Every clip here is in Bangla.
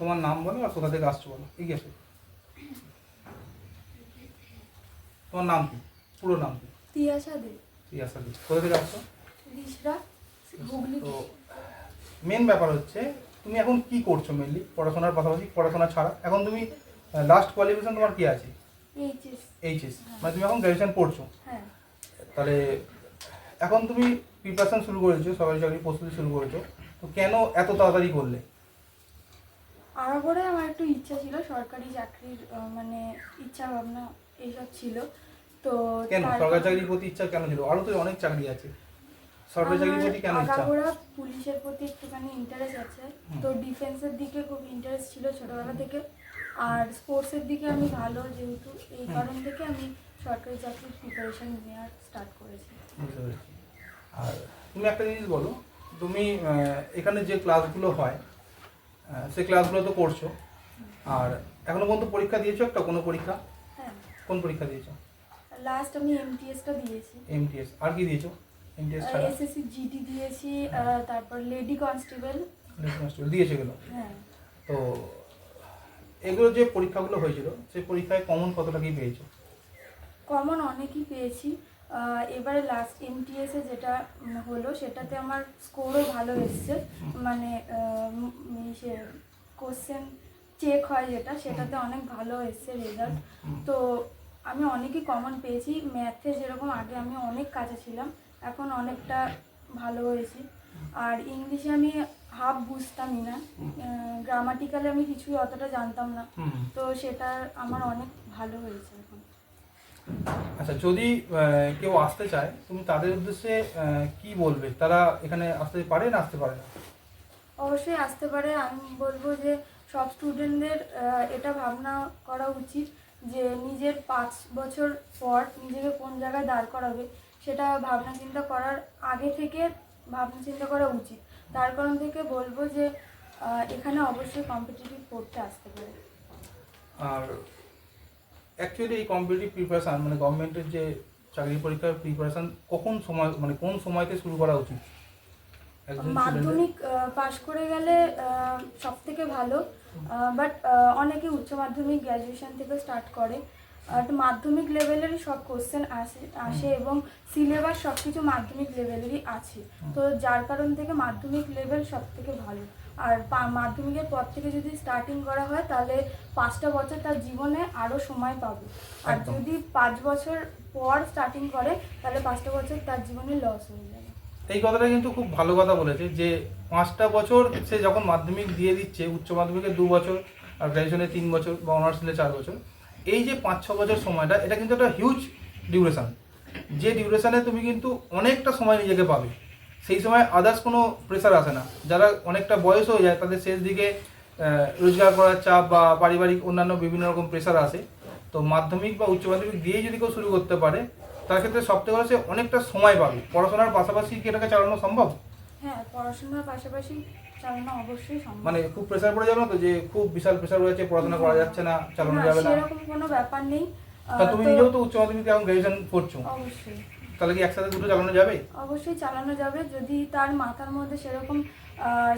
তোমার নাম বলো আর কোথা থেকে আসছো বলো ঠিক আছে তোমার নাম কি? পুরো নাম কি? তিয়াশা দে কোথা থেকে আসছো? রিসরা হুগলি। তো মেন ব্যাপার হচ্ছে তুমি এখন কি করছ মেনলি পড়াশোনার পাশাপাশি পড়াশোনা ছাড়া। এখন তুমি লাস্ট কোয়ালিফিকেশন তোমার কি আছে? এইচএস এইচএস মানে তুমি এখন গ্র্যাজুয়েশন পড়ছো হ্যাঁ। তাহলে এখন তুমি প্রিপারেশন শুরু করেছ সরকারি চাকরি প্রস্তুতি শুরু করেছ। তো কেন এত তাড়াতাড়ি করলে? পরে আমার একটু ইচ্ছা ছিল সরকারি চাকরির মানে ইচ্ছা ভাবনা এইসব ছিল। তো কেন? সরকারি চাকরির প্রতি ইচ্ছা কেন ছিল? আরও তো অনেক চাকরি আছে। সরকারি চাকরির প্রতি কেন ইচ্ছা? আগাগোড়া পুলিশের প্রতি একটুখানি ইন্টারেস্ট আছে। তো ডিফেন্সের দিকে খুব ইন্টারেস্ট ছিল ছোটবেলা থেকে। আর স্পোর্টসের দিকে আমি ভালো যেহেতু এই কারণ থেকে আমি সরকারি চাকরির প্রিপারেশন নেওয়ার স্টার্ট করেছি। আর তুমি একটা জিনিস বলো তুমি এখানে যে ক্লাসগুলো হয় সেই ক্লাসগুলো তো করছ। আর এখনও পর্যন্ত পরীক্ষা দিয়েছ একটা? কোনো পরীক্ষা? হ্যাঁ। কোন পরীক্ষা দিয়েছ? লাস্ট আমি এমটিএসটা দিয়েছি। এমটিএস আর কি দিয়েছ? এমটিএস ছাড়া? এসএসসি জিডি দিয়েছি তারপর লেডি কনস্টেবল দিয়েছ এগুলো? হ্যাঁ। তো এগুলো যে পরীক্ষাগুলো হয়েছিল সেই পরীক্ষায় কমন কতটা কি পেয়েছ? কমন অনেকই পেয়েছি। এবারে লাস্ট এমটিএস এ যেটা হলো সেটাতে আমার স্কোরও ভালো এসছে। মানে কোশ্চেন চেক হয় যেটা সেটাতে অনেক ভালো এসছে রেজাল্ট তো আমি অনেকই কমন পেয়েছি। ম্যাথে যেরকম আগে আমি অনেক কাছে ছিলাম এখন অনেকটা ভালো হয়েছি। আর ইংলিশে আমি হাফ বুঝতামই না। গ্রামাটিক্যালে আমি কিছুই অতটা জানতাম না। তো সেটা আমার অনেক ভালো হয়েছে এখন। আচ্ছা যদি কেউ আসতে চায় তুমি তাদের উদ্দেশ্যে কি বলবে? তারা এখানে আসতে পারে না আসতে পারে না? অবশ্যই আসতে পারে। আমি বলব যে সব স্টুডেন্টদের এটা ভাবনা করা উচিত যে নিজের পাঁচ বছর পর নিজেকে কোন জায়গায় দাঁড় করাবে সেটা ভাবনা চিন্তা করার আগে থেকে ভাবনা চিন্তা করা উচিত। তার কারণ থেকে বলব যে এখানে অবশ্যই কম্পিটিটিভ পড়তে আসতে পারে। আর অ্যাকচুয়ালি এই কম্পিটিটিভ প্রিপারেশান মানে গভর্নমেন্টের যে চাকরি পরীক্ষার প্রিপারেশান কখন সময় মানে কোন সময়তে শুরু করা উচিত? মাধ্যমিক পাশ করে গেলে সব থেকে ভালো বাট অনেকে উচ্চ মাধ্যমিক গ্র্যাজুয়েশন থেকে স্টার্ট করে মাধ্যমিক লেভেলেরই সব কোশ্চেন আসে আসে এবং সিলেবাস সব কিছু মাধ্যমিক লেভেলেরই আছে। তো যার কারণ থেকে মাধ্যমিক লেভেল সব থেকে ভালো। আর মাধ্যমিকের পর থেকে যদি স্টার্টিং করা হয় তাহলে পাঁচটা বছর তার জীবনে আরও সময় পাবে। আর যদি পাঁচ বছর পর স্টার্টিং করে তাহলে পাঁচটা বছর তার জীবনে লস হয়ে যাবে। এই কথাটা কিন্তু খুব ভালো কথা বলেছে যে পাঁচটা বছর সে যখন মাধ্যমিক দিয়ে দিচ্ছে উচ্চ মাধ্যমিকে দু বছর আর গ্র্যাজুয়েশনে তিন বছর বা অনার্স নিলে চার বছর এই যে পাঁচ ছ বছর সময়টা, এটা কিন্তু একটা হিউজ ডিউরেশান যে ডিউরেশানে তুমি কিন্তু অনেকটা সময় নিজেকে পাবে। সেই সময় আদার্স কোনো প্রেশার আসে না। যারা অনেকটা বয়স হয়ে যায়, তাদের শেষ দিকে রোজগার করার চাপ বা পারিবারিক অন্যান্য বিভিন্ন রকম প্রেশার আসে। তো মাধ্যমিক বা উচ্চ মাধ্যমিক দিয়েই যদি কেউ শুরু করতে পারে, তার ক্ষেত্রে সবথেকে ভালো সে অনেকটা সময় পাবে। পড়াশোনার পাশাপাশি কি এটাকে চালানো সম্ভব? হ্যাঁ পড়াশোনার পাশাপাশি চালানো অবশ্যই সম্ভব। মানে খুব প্রেশার পড়ে যাবে না তো? যে খুব বিশাল প্রেশার রয়েছে পড়াশোনা করা যাচ্ছে না চালানো যাবে না। সেরকম কোনো ব্যাপার নেই। তা তুমি নিজেও তো উচ্চ মাধ্যমিক এখন গ্রাজুয়েশন করছ। অবশ্যই। তাহলে কি একসাথে দুটো চালানো যাবে? অবশ্যই চালানো যাবে। যদি তার মাথার মধ্যে সেরকম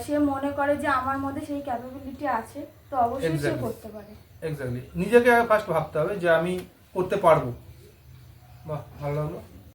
সে মনে করে যে আমার মধ্যে সেই ক্যাপাবিলিটি আছে তো অবশ্যই সে করতে পারে। এক্স্যাক্টলি নিজেকে ফার্স্ট ভাবতে হবে যে আমি করতে পারব। বাহ ভালো লাগল।